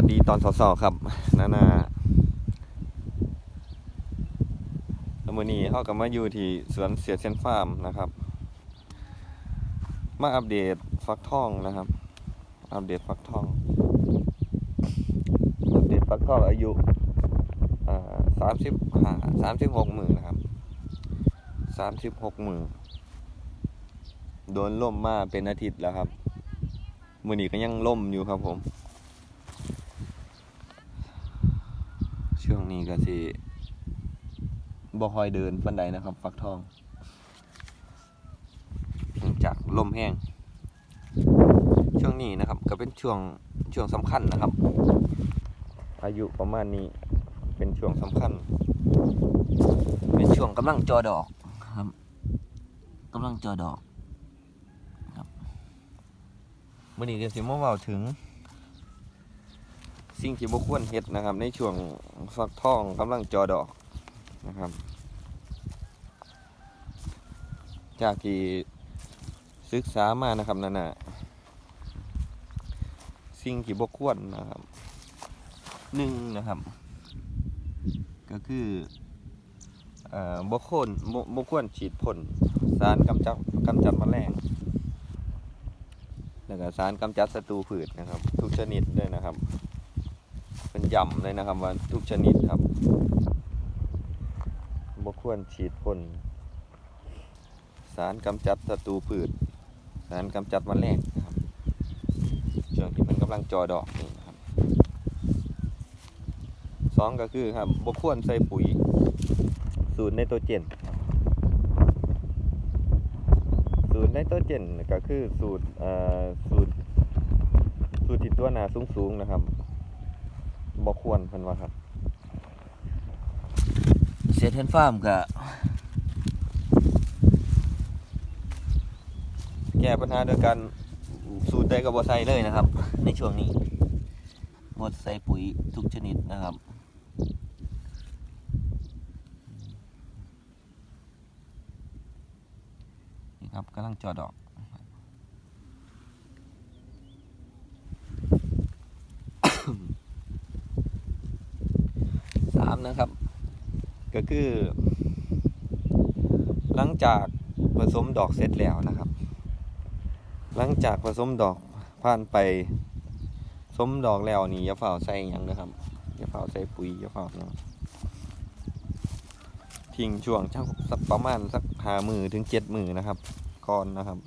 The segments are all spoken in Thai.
วัสดีตอนสอๆครับนานาแล้วมือนี้เขาก็มาอยู่ที่สวนเสียเซนฟาร์มนะครับ มาอัปเดตฟักทองนะครับ อัปเดตฟักทอง อัปเดตฟักทองอายุสามสิบห้าสามสิบหกหมื่นนะครับสามสิบหกหมื่นโดนล่มมาเป็นอาทิตย์แล้วครับ มือนี้ก็ยังล่มอยู่ครับผม ช่วง นี้ก็สิบ่คอยเดินปันใดนะครับ ฟักทองเนื่องจากลมแห้ง ช่วงนี้นะครับ ก็เป็นช่วงช่วงสำคัญนะครับ อายุประมาณนี้เป็นช่วงสำคัญ เป็นช่วงกำลังจอดอกครับกำลังจอดอกครับมื่อนี้ก็สิมาเว้าถึง สิ่งที่บ่ควรเฮ็ดนะครับ ในช่วงฟักทองกำลังจอดอกนะครับ จากที่ศึกษามานะครับนั่นนะสิ่งที่บ่ควรนะครับหนึ่งนะครับ ก็คือบ่ควรบ่บ่ควรฉีดพ่นสารกำจัดกำจัดแมลงแล้วก็สารกำจัดศัตรูพืชนะครับ ทุกชนิดเลยนะครับ เป็นย่ำเลยนะครับว่าทุกชนิดครับบ่ควรฉีดพ่นสารกำจัดศัตรูพืช สารกำจัดแมลงนะครับช่วงที่มันกำลังจอดอกนี่นะครับสองก็คือครับบ่ควรใส่ปุ๋ยสูตรไนโตรเจนสูตรไนโตรเจนก็คือสูตรเอ่อสูตรสูตรที่ตัวหนาสูงๆนะครับ บ่ควรเพิ่นว่าครับเซตเทนฟาร์มก็แก้ปัญหาโดยการสูตรใดก็บ่ใส่เลยนะครับ ในช่วงนี้งดใส่ปุ๋ยทุกชนิดนะครับนี่ครับกำลังจอดอก สามนะครับ ก็คือ หลังจากผสมดอกเสร็จแล้วนะครับ หลังจากผสมดอกผ่านไปสมดอกแล้วนี่อย่าเฝ้าใส่ยังนะครับอย่าเฝ้าใส่ปุ๋ยอย่าเฝ้ายังทิ้งช่วงชักสักประมาณสักหามือถึงเจ็ดมือนะครับก่อนนะครับ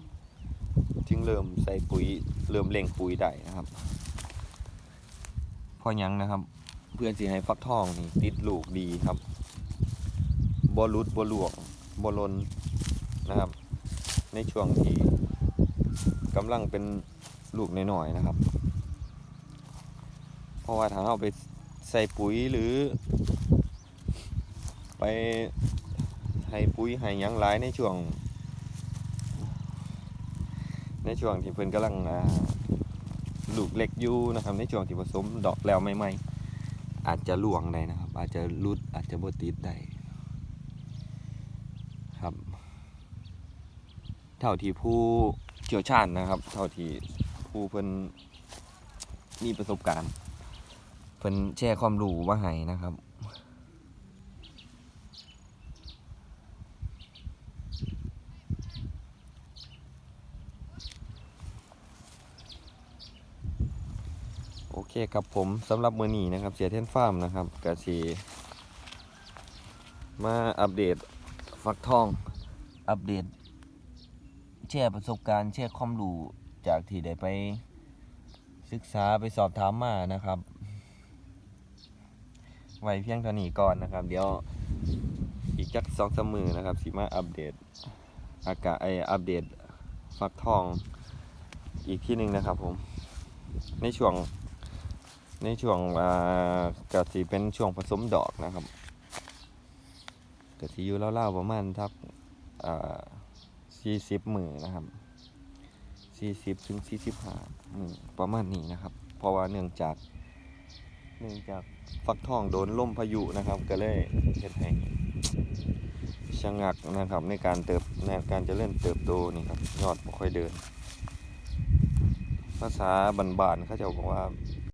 จึงเริ่มใส่ปุ๋ยเริ่มเล่งปุ๋ยได้นะครับพอยังนะครับ พื่อนสิให้ฟักทองนี่ติดลูกดีครับบอลุดบอหลวงบอลนนะครับ ในช่วงที่กำลังเป็นลูกน้อยๆนะครับ เพราะว่าถ้าเราไปใส่ปุ๋ยหรือ ไปให้ปุ๋ยให้ยังหลายในช่วง ในช่วงที่เพิ่นกำลังลูกเล็กอยู่นะครับ ในช่วงที่ผสมดอกแล้วใหม่ๆ อาจจะหลวงได้นะครับ อาจจะรุดอาจจะบติดได้ครับ เท่าที่ผู้เชี่ยวชาญนะครับ เท่าที่ผู้เพิ่นมีประสบการณ์ เพิ่นแชร์ความรู้มาให้นะครับ โอเคครับผมสำหรับมือนี้นะครับ เสียเทนฟาร์มนะครับกะสีมาอัปเดตฟักทอง อัปเดตแชร์ประสบการณ์แชร์ความรู้จากที่ได้ไป ศึกษาไปสอบถามมานะครับ ไว้เพียงเท่านี้ก่อนนะครับ เดี๋ยวอีกจักสองสมือนะครับสิมาอัปเดตอากาศไออัปเดตฟักทองอีกที่หนึ่งนะครับผม ในช่วง ในช่วงอ่ากะสิเป็นช่วงผสมดอกนะครับกะสิอยู่เล่าๆประมาณทักสี่สิบมือนะครับสี่สิบถึงสี่สิบห้ามือประมาณนี้นะครับ เพราะว่าเนื่องจากเนื่องจากฟักทองโดนล่มพายุนะครับ ก็เลยเฮ็ดให้ชะงักนะครับ ในการเติบในการจะเริ่มเติบโตนี่ครับยอดบ่ค่อยเดิน ภาษาบานๆเขาจะบอกว่า